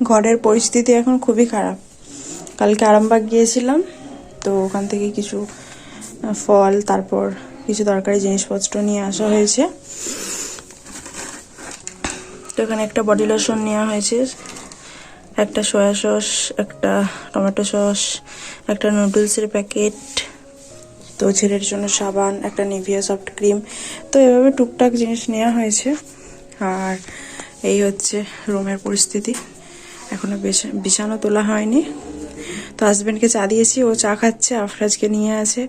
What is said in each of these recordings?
ঘরের পরিস্থিতি এখন খুবই খারাপ। কালকে আরামবাগ গিয়েছিলাম, তো ওখান থেকে কিছু ফল, তারপর কিছু দরকারি জিনিসপত্র নিয়ে আসা হয়েছে। তো এখানে একটা বডি লোশন নেওয়া হয়েছে, একটা সয়া সস, একটা টমেটো সস, একটা নুডলসের প্যাকেট, তো ছেলের জন্য সাবান, একটা নিভিয়া সফট ক্রিম, তো এভাবে টুকটাক জিনিস নেওয়া হয়েছে। আর এই হচ্ছে রুমের পরিস্থিতি। এখনও বেশ- বিছানা তোলা হয়নি। তো হাজব্যান্ডকে চা দিয়েছি, ও চা খাচ্ছে, আফরাজকে নিয়ে আছে।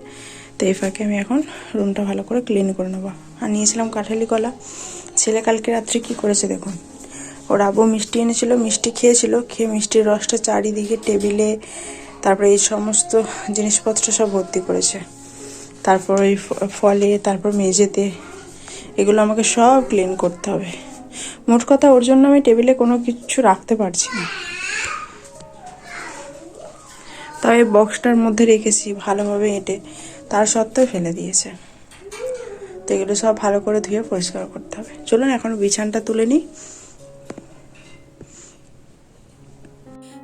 তো এই ফাঁকে আমি এখন রুমটা ভালো করে ক্লিন করে নেব। আর নিয়েছিলাম কাঁঠালি কলা। ছেলে কালকে রাত্রে কি করেছে দেখুন। ওর আবু মিষ্টি এনেছিল, মিষ্টি খেয়েছিল, খেয়ে মিষ্টির রসটা চারিদিকে টেবিলে, তারপরে এই সমস্ত জিনিসপত্র সব ভর্তি করেছে। তারপর ওই ফলে, তারপর মেঝেতে, এগুলো আমাকে সব ক্লিন করতে হবে। মোট কথা ওর জন্য আমি টেবিলে কোনো কিছু রাখতে পারছি না। এই বক্সটার মধ্যে রেখেছি, ভালোভাবে এঁটে, তার সত্ত্বেও ফেলে দিয়েছে। তো এগুলো সব ভালো করে ধুয়ে পরিষ্কার করতে হবে। চলুন, এখন বিছানটা তুলে নিই।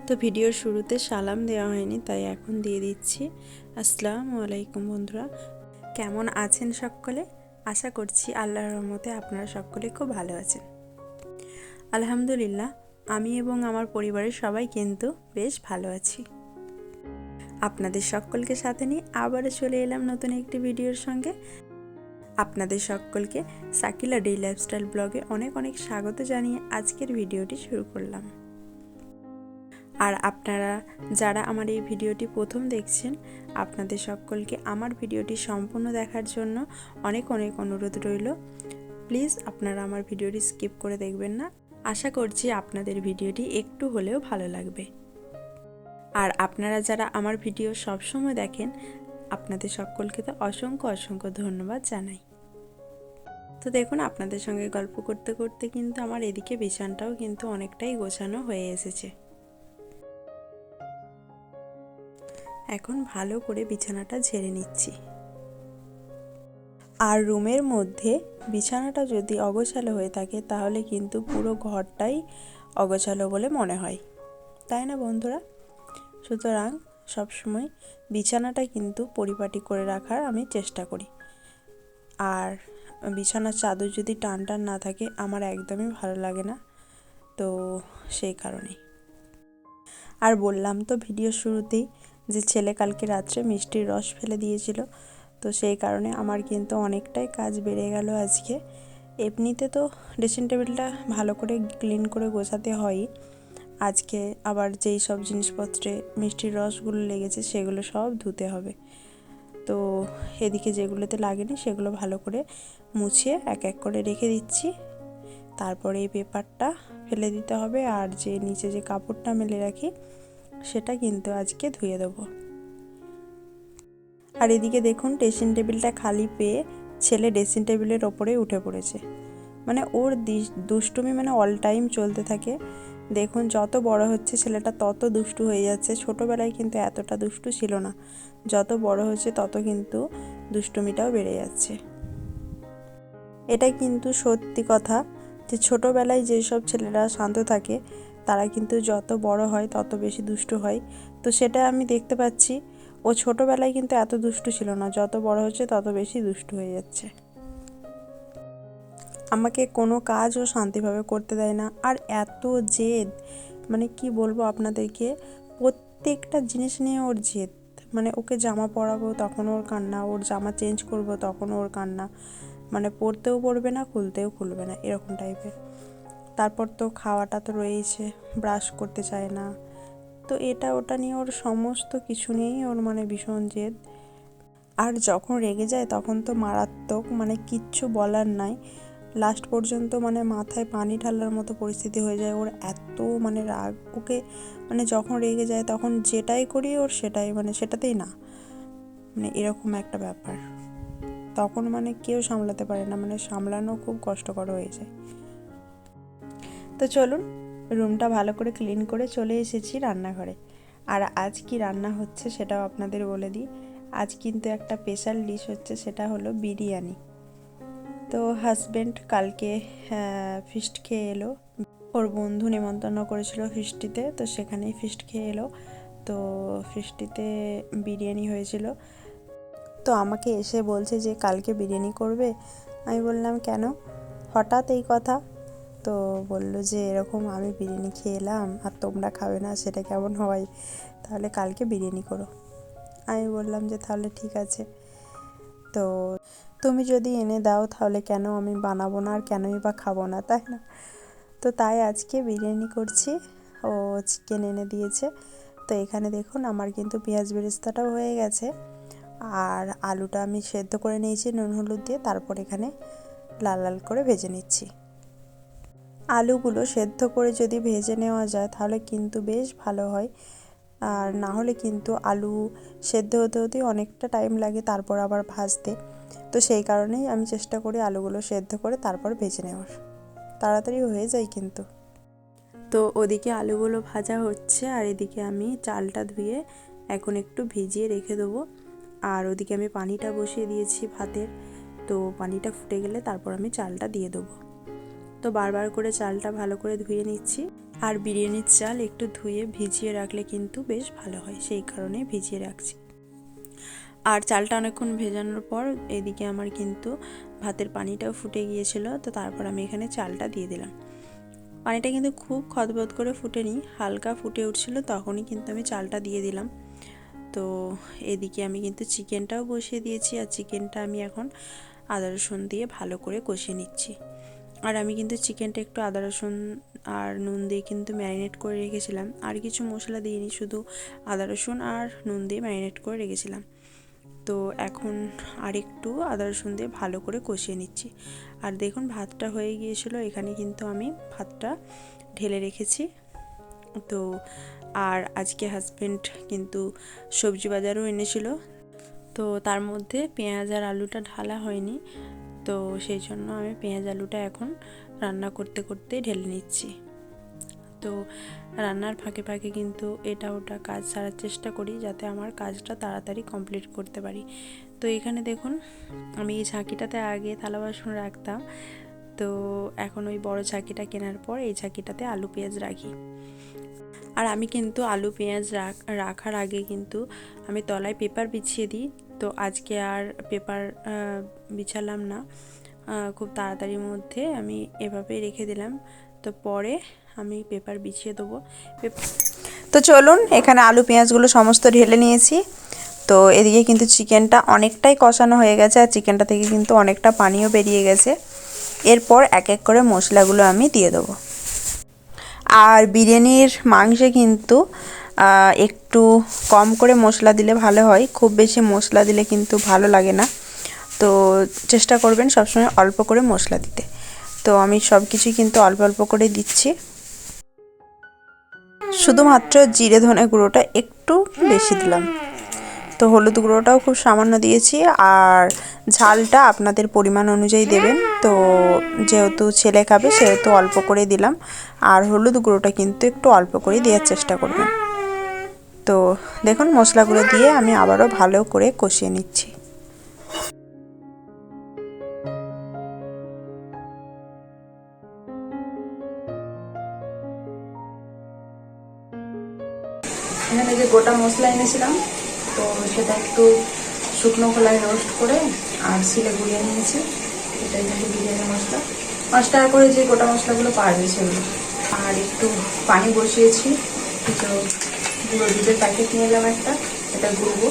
তো ভিডিওর শুরুতে সালাম দেওয়া হয়নি, তাই এখন দিয়ে দিচ্ছি। আসসালামু আলাইকুম বন্ধুরা, কেমন আছেন সকলে? আশা করছি আল্লাহর রহমতে আপনারা সকলে খুব ভালো আছেন। আলহামদুলিল্লাহ, আমি এবং আমার পরিবারের সবাই কিন্তু বেশ ভালো আছি। আপনাদের সকলকে সাথে নিয়ে আবারও চলে এলাম নতুন একটি ভিডিওর সঙ্গে। আপনাদের সকলকে সাকিলা ডে লাইফস্টাইল ব্লগে অনেক অনেক স্বাগত জানিয়ে আজকের ভিডিওটি শুরু করলাম। আর আপনারা যারা আমার এই ভিডিওটি প্রথম দেখছেন, আপনাদের সকলকে আমার ভিডিওটি সম্পূর্ণ দেখার জন্য অনেক অনেক অনুরোধ রইল। প্লিজ আপনারা আমার ভিডিওটি স্কিপ করে দেখবেন না। আশা করছি আপনাদের ভিডিওটি একটু হলেও ভালো লাগবে। আর আপনারা যারা আমার ভিডিও সবসময় দেখেন, আপনাদের সকলকে তো অসংখ্য অসংখ্য ধন্যবাদ জানাই। তো দেখুন, আপনাদের সঙ্গে গল্প করতে করতে কিন্তু আমার এদিকে বিছানটাও কিন্তু অনেকটাই গোছানো হয়ে এসেছে। এখন ভালো করে বিছানাটা ঝেড়ে নিচ্ছি। আর রুমের মধ্যে বিছানাটা যদি অগোছালো হয়ে থাকে, তাহলে কিন্তু পুরো ঘরটাই অগোছালো বলে মনে হয়। তাই না বন্ধুরা? সুতরাং সবসময় বিছানাটা কিন্তু পরিপাটি করে রাখার আমি চেষ্টা করি। আর বিছানার চাদর যদি টান টান না থাকে, আমার একদমই ভালো লাগে না। তো সেই কারণেই। আর বললাম তো ভিডিও শুরুতেই যে ছেলে কালকে রাত্রে মিষ্টির রস ফেলে দিয়েছিল। তো সেই কারণে আমার কিন্তু অনেকটাই কাজ বেড়ে গেল আজকে। এমনিতে তো ড্রেসিং টেবিলটা ভালো করে ক্লিন করে গোছাতে হয়ই। আজকে আবার যেই সব জিনিসপত্রে মিষ্টির রসগুলো লেগেছে সেগুলো সব ধুতে হবে। তো এদিকে যেগুলোতে লাগেনি সেগুলো ভালো করে মুছিয়ে এক এক করে রেখে দিচ্ছি। তারপরে এই পেপারটা ফেলে দিতে হবে আর যে নিচে যে কাপড়টা মেলে রাখি সেটা কিন্তু আজকে ধুয়ে দেবো। আর এদিকে দেখুন ড্রেসিং টেবিলটা খালি পেয়ে ছেলে ড্রেসিং টেবিলের ওপরে উঠে পড়েছে। মানে ওর দুষ্টুমি মানে অল টাইম চলতে থাকে। দেখুন যত বড় হচ্ছে ছেলেটা তত দুষ্টু হয়ে যাচ্ছে। ছোটোবেলায় কিন্তু এতটা দুষ্টু ছিল না। যত বড় হচ্ছে তত কিন্তু দুষ্টুমিটাও বেড়ে যাচ্ছে। এটা কিন্তু সত্যি কথা যে ছোটোবেলায় যেসব ছেলেরা শান্ত থাকে, তারা কিন্তু যত বড় হয় তত বেশি দুষ্টু হয়। তো সেটা আমি দেখতে পাচ্ছি ও ছোটোবেলায় কিন্তু এত দুষ্টু ছিল না, যত বড় হচ্ছে তত বেশি দুষ্টু হয়ে যাচ্ছে। আমাকে কোনো কাজও শান্তিভাবে করতে দেয় না, আর এত জেদ মানে কি বলব আপনাদেরকে, প্রত্যেকটা জিনিস নিয়ে ওর জেদ। মানে ওকে জামা পরাবো তখন ওর কান্না, ওর জামা চেঞ্জ করব তখন ওর কান্না। মানে পরতেও পরবে না, খুলতেও খুলবে না, এরকম টাইপের তারপর তো খাওয়াটা তো রয়েছে ব্রাশ করতে চায় না। তো এটা ওটা নিয়ে ওর সমস্ত কিছু নিয়েই ওর মানে ভীষণ জেদ। আর যখন রেগে যায় তখন তো মারাত্মক মানে কিচ্ছু বলার নাই। লাস্ট পর্যন্ত মানে মাথায় পানি ঢালার মতো পরিস্থিতি হয়ে যায়। ওর এত মানে রাগ, ওকে মানে যখন রেগে যায় তখন যেটাই করি ওর সেটাই মানে সেটাতেই না। মানে এরকম একটা ব্যাপার। তখন মানে কেউ সামলাতে পারে না মানে সামলানো খুব কষ্টকর হয়ে যায়। তো চলুন রুমটা ভালো করে ক্লিন করে চলে এসেছি রান্নাঘরে। আর আজ কি রান্না হচ্ছে সেটাও আপনাদের বলে দিই। আজ কিন্তু একটা স্পেশাল ডিশ হচ্ছে, সেটা হলো বিরিয়ানি। তো হাজব্যান্ড কালকে ফিস্ট খেয়ে এলো। ওর বন্ধু নেমন্তন্ন করেছিল ফিস্টিতে, তো সেখানেই ফিস্ট খেয়ে এলো। তো ফিস্টিতে বিরিয়ানি হয়েছিল। তো আমাকে এসে বলছে যে, কালকে বিরিয়ানি করবে? আমি বললাম, কেন? হঠাৎ এই কথা তো বলল যে, এরকম আমি বিরিয়ানি খেয়ে এলাম, আর তোমরা খাবে না, সেটা কেমন হয়? তাহলে কালকে বিরিয়ানি করো। আমি বললাম যে, তাহলে ঠিক আছে। তো তুমি যদি এনে দাও, তাহলে কেন আমি বানাবো না, আর কেনই বা খাব না, তাই না? তো তাই আজকে বিরিয়ানি করছি। ও চিকেন এনে দিয়েছে। তো এখানে দেখুন, আমার কিন্তু পেঁয়াজ বেরেস্তাটাও হয়ে গেছে। আর আলুটা আমি সেদ্ধ করে নিয়েছি, নুন হলুদ দিয়ে। তারপর এখানে লাল লাল করে ভেজে নিচ্ছি। আলুগুলো সেদ্ধ করে যদি ভেজে নেওয়া যায়, তাহলে কিন্তু বেশ ভালো হয়। আর না হলে কিন্তু আলু সেদ্ধ হতে হতেই অনেকটা টাইম লাগে তারপর আবার ভাজতে। তো সেই কারণেই আমি চেষ্টা করি আলুগুলো সেদ্ধ করে তারপর ভেজে নেওয়ার। তাড়াতাড়ি হয়ে যায় কিন্তু। তো ওদিকে আলুগুলো ভাজা হচ্ছে, আর এদিকে আমি চালটা ধুয়ে এখন একটু ভিজিয়ে রেখে দেবো। আর ওদিকে আমি পানিটা বসিয়ে দিয়েছি ভাতের। তো পানিটা ফুটে গেলে তারপর আমি চালটা দিয়ে দেবো। তো বারবার করে চালটা ভালো করে ধুয়ে নিচ্ছি। আর বিরিয়ানির চাল একটু ধুয়ে ভিজিয়ে রাখলে কিন্তু বেশ ভালো হয়, সেই কারণে ভিজিয়ে রাখছি। আর চালটা অনেকক্ষণ ভেজানোর পর এদিকে আমার কিন্তু ভাতের পানিটাও ফুটে গিয়েছিল, তো তারপর আমি এখানে চালটা দিয়ে দিলাম। পানিটা কিন্তু খুব খদবদ করে ফুটেনি, হালকা ফুটে উঠছিল, তখনই কিন্তু আমি চালটা দিয়ে দিলাম। তো এদিকে আমি কিন্তু চিকেনটাও বসিয়ে দিয়েছি, আর চিকেনটা আমি এখন আদা রসুন দিয়ে ভালো করে কষিয়ে নিচ্ছি। আর আমি কিন্তু চিকেনটা একটু আদা, রসুন আর নুন দিয়ে কিন্তু ম্যারিনেট করে রেখেছিলাম। আর কিছু মশলা দিইনি, শুধু আদা, রসুন আর নুন দিয়ে ম্যারিনেট করে রেখেছিলাম। তো এখন আরেকটু আদা, রসুন দিয়ে ভালো করে কষিয়ে নিচ্ছি। আর দেখুন, ভাতটা হয়ে গিয়েছিল, এখানে কিন্তু আমি ভাতটা ঢেলে রেখেছি। তো আর আজকে হাজব্যান্ড কিন্তু সবজি বাজারও এনেছিল। তো তার মধ্যে পেঁয়াজ আর আলুটা ঢালা হয়নি। তো সেই জন্য আমি পেঁয়াজ আলুটা এখন রান্না করতে করতে ঢেলে নিচ্ছি। তো রান্নার ফাঁকে ফাঁকে কিন্তু এটা ওটা কাজ সারার চেষ্টা করি যাতে আমার কাজটা তাড়াতাড়ি কমপ্লিট করতে পারি। তো এখানে দেখুন, আমি এই ঝাঁকিটাতে আগে থালা বাসন রাখতাম। তো এখন ওই বড় ঝাঁকিটা কেনার পর এই ঝাঁকিটাতে আলু পেঁয়াজ রাখি। আর আমি কিন্তু আলু পেঁয়াজ রাখার আগে কিন্তু আমি তলায় পেপার বিছিয়ে দিই তো আজকে আর পেপার বিছালাম না। খুব তাড়াতাড়ির মধ্যে আমি এভাবেই রেখে দিলাম। তো পরে আমি পেপার বিছিয়ে দেবো। তো চলুন, এখানে আলু, পেঁয়াজগুলো সমস্ত ঢেলে নিয়েছি। তো এদিকে কিন্তু চিকেনটা অনেকটাই কষানো হয়ে গেছে আর চিকেনটা থেকে কিন্তু অনেকটা পানিও বেরিয়ে গেছে। এরপর এক এক করে মশলাগুলো আমি দিয়ে দেবো। আর বিরিয়ানির মাংসে কিন্তু একটু কম করে মশলা দিলে ভালো হয়। খুব বেশি মশলা দিলে কিন্তু ভালো লাগে না। তো চেষ্টা করবেন সবসময় অল্প করে মশলা দিতে। তো আমি সব কিছুই কিন্তু অল্প অল্প করে দিচ্ছি। শুধুমাত্র জিরে ধনে গুঁড়োটা একটু বেশি দিলাম। তো হলুদ গুঁড়োটাও খুব সামান্য দিয়েছি আর ঝালটা আপনাদের পরিমাণ অনুযায়ী দেবেন। তো যেহেতু ছেলে খাবে সেহেতু অল্প করে দিলাম। আর হলুদ গুঁড়োটা কিন্তু একটু অল্প করে দেওয়ার চেষ্টা করবেন। তো দেখুন, মশলাগুলো দিয়ে আমি আবারও ভালো করে কষিয়ে নিচ্ছি। এখানে যে গোটা মশলা এনেছিলাম, তো সেটা একটু শুকনো খোলায় রোস্ট করে আর শিলে গুলিয়ে নিয়েছি। এটাই কিন্তু বিরিয়ানি মশলা। পাঁচ টাকা করে যে গোটা মশলাগুলো পাওয়া সেগুলো। আর একটু পানি বসিয়েছি কিছু গুঁড়ো দুধের প্যাকেট নিয়ে এলাম একটা, এটা গুলবো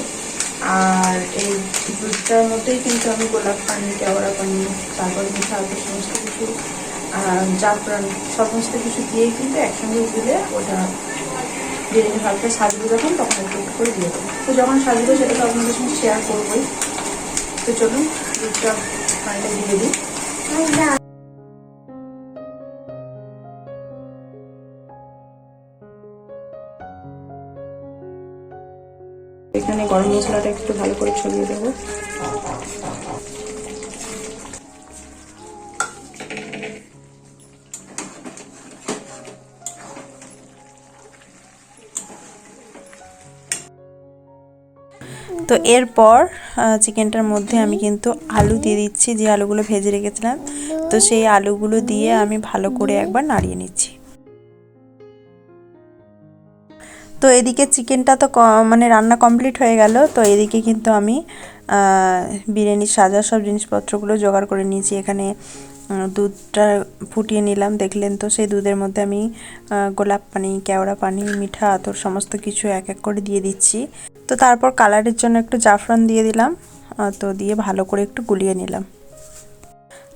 আর এই দুধটার মধ্যেই কিন্তু আমি গোলাপ পানি, কেওড়া পানি তারপর মিঠা সমস্ত কিছু জাফরান সমস্ত কিছু দিয়ে কিন্তু একসঙ্গে গুলে ওটা বিরিয়ানি হালকা সাজবো যখন, তখন একটু করে দিয়ে দেবো। তো যখন সাজবো সেটা তো আপনাদের সঙ্গে শেয়ার করবোই। তো চলুন দুধটা পানিটা দিয়ে দিই। এখানে গরম মশলাটা একটু ভালো করে ছড়িয়ে দেবো। তো এরপর চিকেনটার মধ্যে আমি কিন্তু আলু দিয়ে দিচ্ছি, যে আলুগুলো ভেজে রেখেছিলাম। তো সেই আলুগুলো দিয়ে আমি ভালো করে একবার নাড়িয়ে নিচ্ছি। তো এদিকে চিকেনটা তো মানে রান্না কমপ্লিট হয়ে গেল। তো এদিকে কিন্তু আমি বিরিয়ানির সাজার সব জিনিসপত্রগুলো জোগাড় করে নিয়েছি। এখানে দুধটা ফুটিয়ে নিলাম, দেখলেন তো? সেই দুধের মধ্যে আমি গোলাপ পানি, কেওড়া পানি, মিঠা আতর সমস্ত কিছু এক এক করে দিয়ে দিচ্ছি। তো তারপর কালারের জন্য একটু জাফরান দিয়ে দিলাম তো দিয়ে ভালো করে একটু গুলিয়ে নিলাম।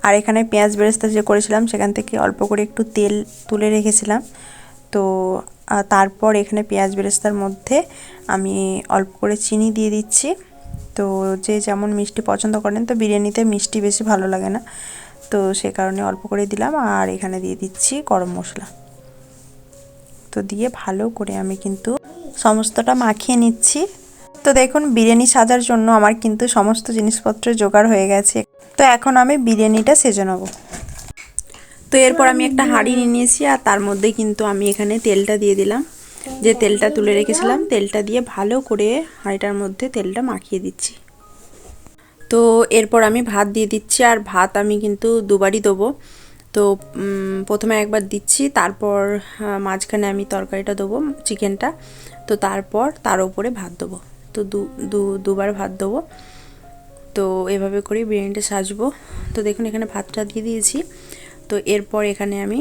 আর এখানে পেঁয়াজ বেরেস্তা যে করেছিলাম, সেখান থেকে অল্প করে একটু তেল তুলে রেখেছিলাম। তো তারপর এখানে পেঁয়াজ বেরেস্তার মধ্যে আমি অল্প করে চিনি দিয়ে দিচ্ছি। তো যে যেমন মিষ্টি পছন্দ করেন, তো বিরিয়ানিতে মিষ্টি বেশি ভালো লাগে না। তো সে কারণে অল্প করে দিলাম আর এখানে দিয়ে দিচ্ছি গরম মশলা। তো দিয়ে ভালো করে আমি কিন্তু সমস্তটা মাখিয়ে নিচ্ছি। তো দেখুন, বিরিয়ানি সাজার জন্য আমার কিন্তু সমস্ত জিনিসপত্র জোগাড় হয়ে গেছে। তো এখন আমি বিরিয়ানিটা সেজে নেব। তো এরপর আমি একটা হাঁড়ি নিয়ে নিয়েছি আর তার মধ্যে কিন্তু আমি এখানে তেলটা দিয়ে দিলাম। যে তেলটা তুলে রেখেছিলাম, তেলটা দিয়ে ভালো করে হাঁড়িটার মধ্যে তেলটা মাখিয়ে দিচ্ছি। তো এরপর আমি ভাত দিয়ে দিচ্ছি আর ভাত আমি কিন্তু দুবারই দেবো। তো প্রথমে একবার দিচ্ছি, তারপর মাঝখানে আমি তরকারিটা দেবো, চিকেনটা। তো তারপর তার উপরে ভাত দেবো। তো দু, দুবার ভাত দেবো। তো এভাবে করেই বিরিয়ানিটা সাজবো। তো দেখুন এখানে ভাতটা দিয়ে দিয়েছি। তো এরপর এখানে আমি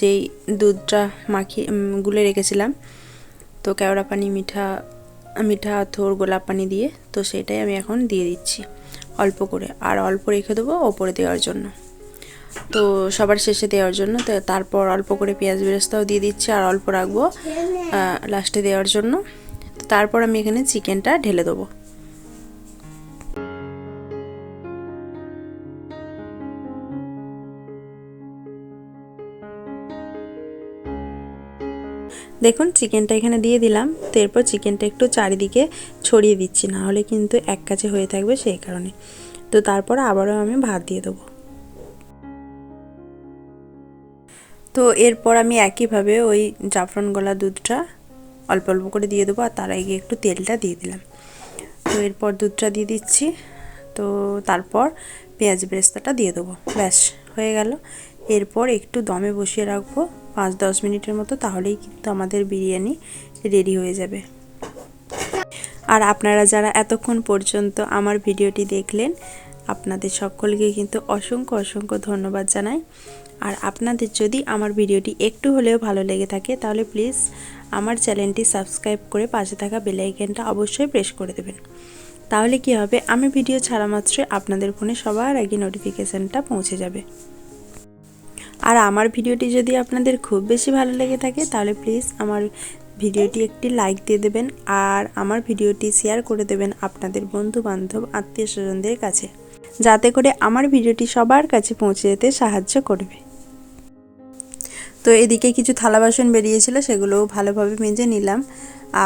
যেই দুধটা মাখিয়ে গুলে রেখেছিলাম, তো কেওড়া পানি, মিঠা মিঠা, আথর, গোলাপ পানি দিয়ে, তো সেটাই আমি এখন দিয়ে দিচ্ছি অল্প করে। আর অল্প রেখে দেবো ওপরে দেওয়ার জন্য। তো সবার শেষে দেওয়ার জন্য, তো তারপর অল্প করে পেঁয়াজ বেরেস্তাও দিয়ে দিচ্ছি আর অল্প রাখব লাস্টে দেওয়ার জন্য। তো তারপর আমি এখানে চিকেনটা ঢেলে দেবো। দেখুন চিকেনটা এখানে দিয়ে দিলাম। তো এরপর চিকেনটা একটু চারিদিকে ছড়িয়ে দিচ্ছি, না হলে কিন্তু এক কাছে হয়ে থাকবে সেই কারণে। তো তারপর আবারও আমি ভাত দিয়ে দেবো। তো এরপর আমি একইভাবে ওই জাফরান গলা দুধটা অল্প অল্প করে দিয়ে দেবো, আর তার আগে একটু তেলটা দিয়ে দিলাম। তো এরপর দুধটা দিয়ে দিচ্ছি। তো তারপর পেঁয়াজ বেরেস্তাটা দিয়ে দেবো। ব্যাস, হয়ে গেল। এরপর একটু দমে বসিয়ে রাখব। পাঁচ দশ মিনিটের মতো তাহলেই কিন্তু আমাদের বিরিয়ানি রেডি হয়ে যাবে। আর আপনারা যারা এতক্ষণ পর্যন্ত আমার ভিডিওটি দেখলেন, আপনাদের সকলকে কিন্তু অসংখ্য অসংখ্য ধন্যবাদ জানাই। আর আপনাদের যদি আমার ভিডিওটি একটু হলেও ভালো লেগে থাকে, তাহলে প্লিজ আমার চ্যানেলটি সাবস্ক্রাইব করে পাশে থাকা বেল আইকনটা অবশ্যই প্রেস করে দেবেন। তাহলে কি হবে? আমি ভিডিও ছাড়া মাত্রই আপনাদের ফোনে সবার আগে নোটিফিকেশানটা পৌঁছে যাবে। আর আমার ভিডিওটি যদি আপনাদের খুব বেশি ভালো লেগে থাকে, তাহলে প্লিজ আমার ভিডিওটি একটি লাইক দিয়ে দেবেন আর আমার ভিডিওটি শেয়ার করে দেবেন আপনাদের বন্ধু বান্ধব আত্মীয় স্বজনদের কাছে। যাতে করে আমার ভিডিওটি সবার কাছে পৌঁছে যেতে সাহায্য করবে। তো এদিকে কিছু থালা বাসন বেরিয়েছিল, সেগুলোও ভালোভাবে মেজে নিলাম।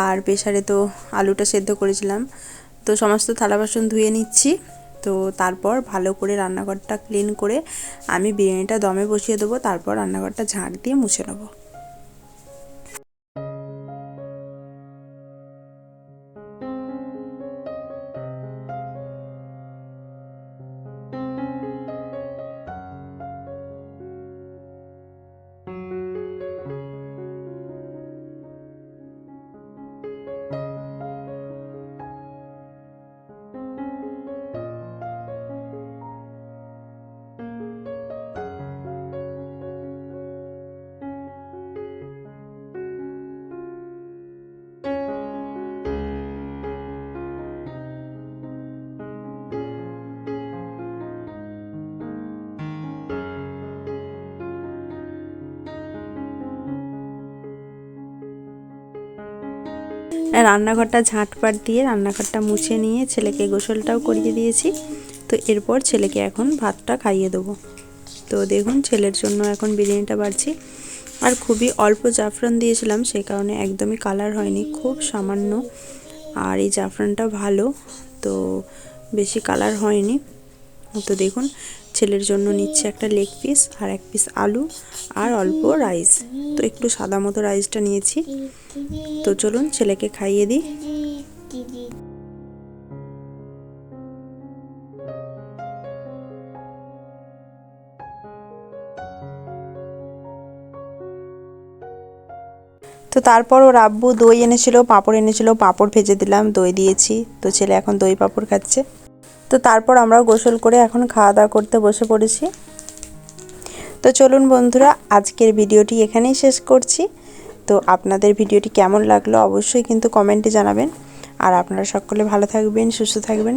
আর প্রেশারে তো আলুটা সেদ্ধ করেছিলাম। তো সমস্ত থালা বাসন ধুয়ে নিচ্ছি। তো তারপর ভালো করে রান্নাঘরটা ক্লিন করে আমি বিরিয়ানিটা দমে বসিয়ে দেবো, তারপর রান্নাঘরটা ঝাঁট দিয়ে মুছে নেব। রান্নাঘরটা ঝাঁটপাট দিয়ে রান্নাঘরটা মুছে নিয়ে ছেলেকে গোসলটাও করিয়ে দিয়েছি। তো এরপর ছেলেকে এখন ভাতটা খাইয়ে দেবো। তো দেখুন ছেলের জন্য এখন বিরিয়ানিটা বাড়ছি। আর খুবই অল্প জাফরান দিয়েছিলাম সেই কারণে একদমই কালার হয়নি, খুব সামান্য। আর এই জাফরানটা ভালো, তো বেশি কালার হয়নি। তো দেখুন ছেলের জন্য নিচ্ছে একটা লেগ পিস আর এক পিস আলু আর অল্প রাইস তো একটু সাদা মতো রাইসটা নিয়েছি। তো চলুন ছেলেকে খাইয়ে দিই। তো তারপর ওর আব্বু দই এনেছিল, পাঁপড় এনেছিল, পাঁপড় ভেজে দিলাম, দই দিয়েছি। তো ছেলে এখন দই পাঁপড় খাচ্ছে। তো তারপর আমরা গোসল করে এখন খাওয়া দাওয়া করতে বসে পড়েছি। তো চলুন বন্ধুরা, আজকের ভিডিওটি এখানেই শেষ করছি। তো আপনাদের ভিডিওটি কেমন লাগল অবশ্যই কিন্তু কমেন্টে জানাবেন। আর আপনারা সকলে ভালো থাকবেন, সুস্থ থাকবেন,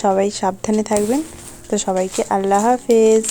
সবাই সাবধানে থাকবেন। তো সবাইকে আল্লাহ হাফেজ।